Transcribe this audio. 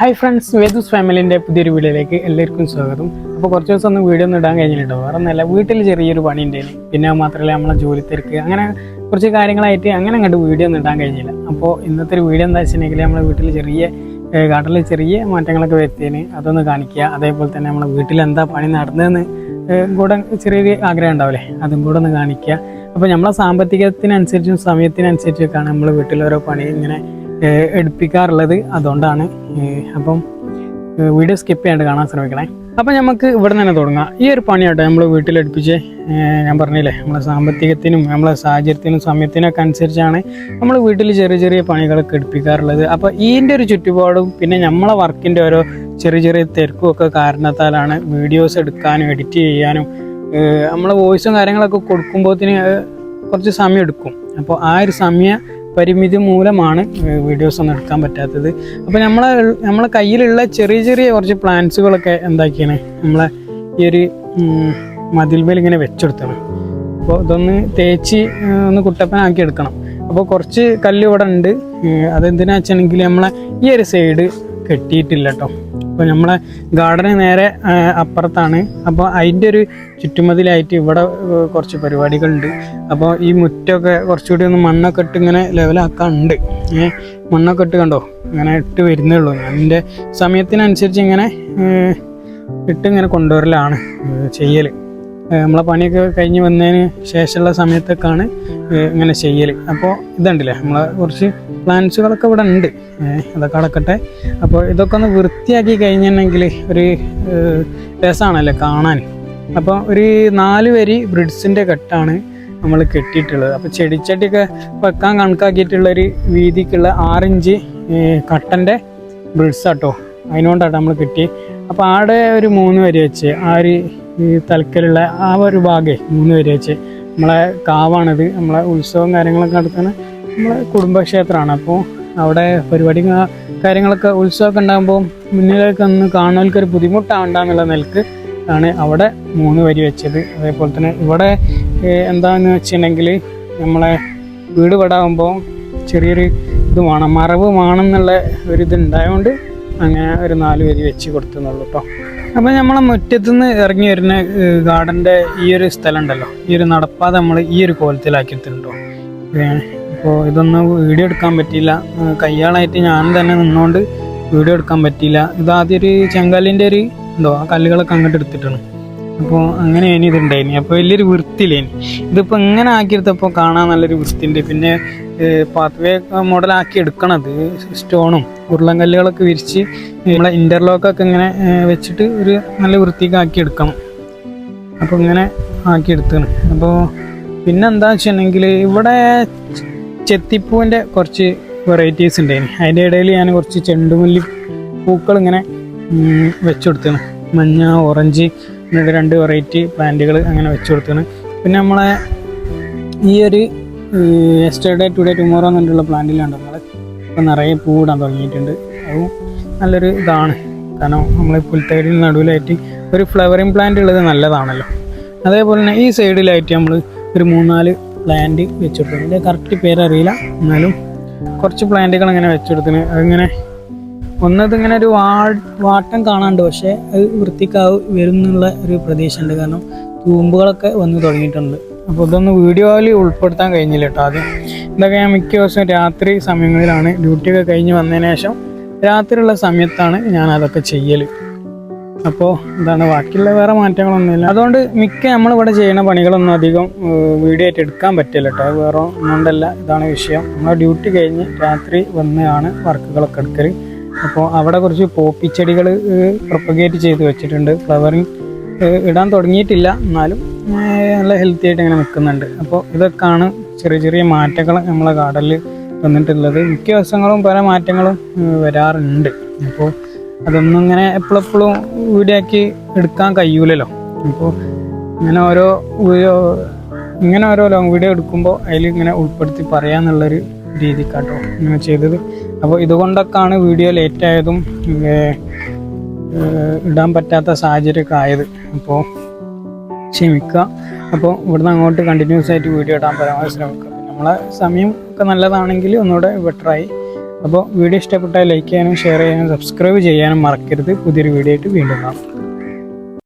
Hi friends വേദൂസ് ഫാമിലിന്റെ പുതിയൊരു വീഡിയോയിലേക്ക് എല്ലാവർക്കും സ്വാഗതം. അപ്പോൾ കുറച്ച് ദിവസം ഒന്നും വീഡിയോ ഒന്നും ഇടാൻ കഴിഞ്ഞിട്ടോ വേറെ ഒന്നല്ല വീട്ടിൽ ചെറിയൊരു പണി ഉണ്ടായിരുന്നു പിന്നെ മാത്രമല്ല നമ്മളെ ജോലി തിരക്ക്. അങ്ങനെ കുറച്ച് കാര്യങ്ങളായിട്ട് അങ്ങനെ അങ്ങോട്ട് വീഡിയോ ഒന്നും ഇടാൻ കഴിഞ്ഞില്ല. അപ്പോൾ ഇന്നത്തെ ഒരു വീഡിയോ എന്താ വെച്ചിട്ടുണ്ടെങ്കിൽ നമ്മളെ വീട്ടിൽ ചെറിയ കാട്ടിൽ ചെറിയ മാറ്റങ്ങളൊക്കെ വരുത്തിയതിന് അതൊന്ന് കാണിക്കുക. അതേപോലെ തന്നെ നമ്മളെ വീട്ടിൽ എന്താ പണി നടന്നതെന്ന് കൂടെ ചെറിയൊരു ആഗ്രഹം ഉണ്ടാവില്ലേ? അതും കൂടെ ഒന്ന് കാണിക്കുക. അപ്പോൾ നമ്മളെ സാമ്പത്തികത്തിനനുസരിച്ചും സമയത്തിനനുസരിച്ചൊക്കെയാണ് നമ്മൾ വീട്ടിൽ ഓരോ പണി ഇങ്ങനെ എടുപ്പിക്കാറുള്ളത് അതുകൊണ്ടാണ്. അപ്പം വീഡിയോ സ്കിപ്പ് ചെയ്യാണ്ട് കാണാൻ ശ്രമിക്കണേ. അപ്പം നമുക്ക് ഇവിടെ തന്നെ തുടങ്ങാം. ഈ ഒരു പണിയാട്ടോ നമ്മൾ വീട്ടിലെടുപ്പിച്ച് ഞാൻ പറഞ്ഞില്ലേ നമ്മളെ സാമ്പത്തികത്തിനും നമ്മളെ സാഹചര്യത്തിനും സമയത്തിനൊക്കെ അനുസരിച്ചാണ് നമ്മൾ വീട്ടിൽ ചെറിയ ചെറിയ പണികളൊക്കെ എടുപ്പിക്കാറുള്ളത്. അപ്പോൾ ഈന്റെ ഒരു ചുറ്റുപാടും പിന്നെ നമ്മളെ വർക്കിന്റെ ഓരോ ചെറിയ ചെറിയ തിരക്കും ഒക്കെ കാരണത്താലാണ് വീഡിയോസ് എടുക്കാനും എഡിറ്റ് ചെയ്യാനും നമ്മളെ വോയിസും കാര്യങ്ങളൊക്കെ കൊടുക്കുമ്പോഴത്തേന് കുറച്ച് സമയം എടുക്കും. അപ്പോൾ ആ ഒരു സമയ പരിമിതി മൂലമാണ് വീഡിയോസ് ഒന്നും എടുക്കാൻ പറ്റാത്തത്. അപ്പോൾ നമ്മളെ നമ്മളെ കയ്യിലുള്ള ചെറിയ ചെറിയ കുറച്ച് പ്ലാന്റ്സുകളൊക്കെ എന്താക്കിയാണ്? നമ്മളെ ഈ ഒരു മതിൽമേൽ ഇങ്ങനെ വെച്ചെടുത്തണം. അപ്പോൾ ഇതൊന്ന് തേച്ച് ഒന്ന് കുട്ടപ്പനാക്കി എടുക്കണം. അപ്പോൾ കുറച്ച് കല്ല് ഇവിടെ ഉണ്ട്. അതെന്തിനാ വെച്ചിട്ടുണ്ടെങ്കിൽ നമ്മളെ ഈ ഒരു സൈഡ് കെട്ടിയിട്ടില്ല കേട്ടോ അപ്പോൾ നമ്മളെ ഗാർഡന് നേരെ അപ്പുറത്താണ്. അപ്പോൾ അതിന്റെ ഒരു ചുറ്റുമതിലായിട്ട് ഇവിടെ കുറച്ച് പരിപാടികളുണ്ട്. അപ്പോൾ ഈ മുറ്റമൊക്കെ കുറച്ചുകൂടി ഒന്ന് മണ്ണൊക്കെ ഇട്ട് ഇങ്ങനെ ലെവലാക്കാനുണ്ട് ഏഹ് മണ്ണൊക്കെ ഇട്ട് കണ്ടോ? ഇങ്ങനെ ഇട്ട് വരുന്നേ ഉള്ളൂ. അതിന്റെ സമയത്തിനനുസരിച്ച് ഇങ്ങനെ ഇട്ട് ഇങ്ങനെ കൊണ്ടുവരലാണ് ചെയ്യൽ നമ്മളെ പണിയൊക്കെ കഴിഞ്ഞ് വന്നതിന് ശേഷമുള്ള സമയത്തൊക്കെയാണ് ഇങ്ങനെ ചെയ്യൽ അപ്പോൾ ഇതുണ്ടല്ലേ നമ്മളെ കുറച്ച് പ്ലാന്റ്സുകളൊക്കെ ഇവിടെ ഉണ്ട്. അതൊക്കെ അടക്കട്ടെ. അപ്പോൾ ഇതൊക്കെ ഒന്ന് വൃത്തിയാക്കി കഴിഞ്ഞിട്ടുണ്ടെങ്കിൽ ഒരു രസമാണല്ലേ കാണാൻ. അപ്പോൾ ഒരു നാല് വരി ബ്രിഡ്സിന്റെ കെട്ടാണ് നമ്മൾ കെട്ടിയിട്ടുള്ളത്. അപ്പോൾ ചെടിച്ചട്ടിയൊക്കെ വെക്കാൻ കണക്കാക്കിയിട്ടുള്ളൊരു വീതിക്കുള്ള ആറിഞ്ച് കട്ടന്റെ ബ്രിഡ്സ് കേട്ടോ അതിനുകൊണ്ടാട്ടോ നമ്മൾ കെട്ടി അപ്പോൾ ആടെ ഒരു മൂന്ന് വരി വെച്ച് ആ ഒരു ഈ തലക്കലുള്ള ആ ഒരു ഭാഗേ മൂന്ന് പേര് വെച്ച്. നമ്മളെ കാവാണിത്. നമ്മളെ ഉത്സവം കാര്യങ്ങളൊക്കെ നടത്തുന്ന നമ്മളെ കുടുംബക്ഷേത്രമാണ്. അപ്പോൾ അവിടെ പരിപാടി കാര്യങ്ങളൊക്കെ ഉത്സവമൊക്കെ ഉണ്ടാകുമ്പോൾ മുന്നിലേക്ക് ഒന്ന് കാണുന്നവർക്ക് ഒരു ബുദ്ധിമുട്ടാവണ്ടെന്നുള്ള നിലയ്ക്ക് ആണ് അവിടെ മൂന്ന് വരി വെച്ചത്. അതേപോലെ തന്നെ ഇവിടെ എന്താണെന്ന് വെച്ചിട്ടുണ്ടെങ്കിൽ നമ്മളെ വീട് പെടാകുമ്പോൾ ചെറിയൊരു ഇത് വേണം. മറവ് വേണമെന്നുള്ള ഒരു ഇത് ഉണ്ടായതുകൊണ്ട് അങ്ങനെ ഒരു നാല് വരി വെച്ച് കൊടുത്തുന്നുള്ളൂ കേട്ടോ അപ്പോൾ നമ്മളെ മുറ്റത്തുനിന്ന് ഇറങ്ങി വരുന്ന ഗാർഡന്റെ ഈ ഒരു സ്ഥലം ഉണ്ടല്ലോ ഈ ഒരു നടപ്പാത നമ്മൾ ഈ ഒരു കോലത്തിലാക്കിയിട്ടുണ്ടോ ഇപ്പോൾ ഇതൊന്നും വീഡിയോ എടുക്കാൻ പറ്റിയില്ല. കയ്യാളായിട്ട് ഞാൻ തന്നെ നിന്നുകൊണ്ട് വീഡിയോ എടുക്കാൻ പറ്റിയില്ല. ഇതാദ്യം ഒരു ചെങ്കല്ലിന്റെ ഒരു എന്തോ ആ കല്ലുകളൊക്കെ അങ്ങോട്ട് എടുത്തിട്ടാണ്. അപ്പോൾ അങ്ങനെയാണ് ഇതുണ്ടായിന്. അപ്പോൾ വലിയൊരു വൃത്തിയില്ലേനി ഇതിപ്പോൾ ഇങ്ങനെ ആക്കിയെടുത്തപ്പോൾ കാണാൻ നല്ലൊരു വൃത്തിയുണ്ട്. പിന്നെ പാത്വേ മോഡലാക്കി എടുക്കണത് സ്റ്റോണും ഉരുളൻകല്ലുകളൊക്കെ വിരിച്ച് നമ്മളെ ഇന്റർലോക്കൊക്കെ ഇങ്ങനെ വെച്ചിട്ട് ഒരു നല്ല വൃത്തിക്ക് ആക്കി എടുക്കണം. അപ്പോൾ ഇങ്ങനെ ആക്കി എടുത്താണ്. അപ്പോൾ പിന്നെന്താ വെച്ചിട്ടുണ്ടെങ്കിൽ ഇവിടെ ചെത്തിപ്പൂവിന്റെ കുറച്ച് വെറൈറ്റീസ് ഉണ്ടായിന്. അതിന്റെ ഇടയിൽ ഞാൻ കുറച്ച് ചെണ്ടുമല്ലി പൂക്കൾ ഇങ്ങനെ വെച്ചു മഞ്ഞ ഓറഞ്ച് എന്നിട്ട് രണ്ട് വെറൈറ്റി പ്ലാന്റുകൾ അങ്ങനെ വെച്ചു കൊടുത്താണ് പിന്നെ നമ്മളെ ഈ ഒരു യെസ്റ്റർഡേ ടുഡേ ടുമോറോ എന്നിട്ടുള്ള പ്ലാന്റിലാണ് നമ്മൾ ഇപ്പം നിറയെ പൂവിടാൻ തുടങ്ങിയിട്ടുണ്ട്. അതും നല്ലൊരു ഇതാണ്. കാരണം നമ്മൾ പുൽത്തൈഡിൽ നടുവിലായിട്ട് ഒരു ഫ്ലവറിങ് പ്ലാന്റ് ഉള്ളത് നല്ലതാണല്ലോ. അതേപോലെ തന്നെ ഈ സൈഡിലായിട്ട് നമ്മൾ ഒരു മൂന്നാൽ പ്ലാന്റ് വെച്ചിട്ടുണ്ട് ഇതിന്റെ കറക്റ്റ് പേരറിയില്ല. എന്നാലും കുറച്ച് പ്ലാന്റുകൾ അങ്ങനെ വെച്ചെടുത്തിന് അതിങ്ങനെ ഒന്നത് ഇങ്ങനെ ഒരു വാട്ടം കാണാണ്ട് പക്ഷേ അത് വൃത്തിക്കാവ് വരുന്നുള്ള ഒരു പ്രതീക്ഷയുണ്ട്. കാരണം തൂമ്പുകളൊക്കെ വന്ന് തുടങ്ങിയിട്ടുണ്ട്. അപ്പോൾ ഇതൊന്ന് വീഡിയോയിൽ ഉൾപ്പെടുത്താൻ കഴിഞ്ഞില്ല കേട്ടോ ആദ്യം. ഇതൊക്കെ ഞാൻ മിക്ക ദിവസവും രാത്രി സമയങ്ങളിലാണ് ഡ്യൂട്ടിയൊക്കെ കഴിഞ്ഞ് വന്നതിന് ശേഷം രാത്രിയുള്ള സമയത്താണ് ഞാൻ അതൊക്കെ ചെയ്യൽ അപ്പോൾ എന്താണ് ബാക്കിയുള്ള വേറെ മാറ്റങ്ങളൊന്നുമില്ല. അതുകൊണ്ട് മിക്ക നമ്മളിവിടെ ചെയ്യുന്ന പണികളൊന്നും അധികം വീഡിയോ ആയിട്ട് എടുക്കാൻ പറ്റില്ല കേട്ടോ വേറെ ഒന്നുകൊണ്ടല്ല. ഇതാണ് വിഷയം. നമ്മൾ ഡ്യൂട്ടി കഴിഞ്ഞ് രാത്രി വന്നാണ് വർക്കുകളൊക്കെ എടുക്കൽ അപ്പോൾ അവിടെ കുറച്ച് പോപ്പിച്ചെടികൾ പ്രൊപ്പഗേറ്റ് ചെയ്ത് വെച്ചിട്ടുണ്ട്. ഫ്ലവറിങ് ഇടാൻ തുടങ്ങിയിട്ടില്ല. എന്നാലും നല്ല ഹെൽത്തി ആയിട്ട് ഇങ്ങനെ നിൽക്കുന്നുണ്ട്. അപ്പോൾ ഇതൊക്കെയാണ് ചെറിയ ചെറിയ മാറ്റങ്ങൾ നമ്മളെ ഗാർഡനിൽ വന്നിട്ടുള്ളത്. മിക്ക ദിവസങ്ങളും പല മാറ്റങ്ങളും വരാറുണ്ട്. അപ്പോൾ അതൊന്നും ഇങ്ങനെ എപ്പോഴെപ്പോഴും വീഡിയോ ആക്കി എടുക്കാൻ കഴിയൂലല്ലോ. അപ്പോൾ ഇങ്ങനെ ഓരോ ഇങ്ങനെ ഓരോ ലോങ് വീഡിയോ എടുക്കുമ്പോൾ അതിൽ ഇങ്ങനെ ഉൾപ്പെടുത്തി പറയാന്നുള്ളൊരു രീതിക്കാട്ടോ ഇങ്ങനെ ചെയ്തത്. അപ്പോൾ ഇതുകൊണ്ടൊക്കെയാണ് വീഡിയോ ലേറ്റ് ആയതും ഏർ, ഏർ, ഇടാൻ പറ്റാത്ത സാഹചര്യമൊക്കെ ആയത്. അപ്പോൾ ക്ഷമിക്കുക. അപ്പോൾ ഇവിടുന്ന് അങ്ങോട്ട് കണ്ടിന്യൂസ് ആയിട്ട് വീഡിയോ ഇടാൻ പരമാവധി ശ്രമിക്കുക. നമ്മളെ സമയം ഒക്കെ നല്ലതാണെങ്കിൽ ഒന്നുകൂടെ ബെറ്ററായി അപ്പോൾ വീഡിയോ ഇഷ്ടപ്പെട്ടാൽ ലൈക്ക് ചെയ്യാനും ഷെയർ ചെയ്യാനും സബ്സ്ക്രൈബ് ചെയ്യാനും മറക്കരുത്. പുതിയൊരു വീഡിയോ ആയിട്ട് വീണ്ടും കാണാം.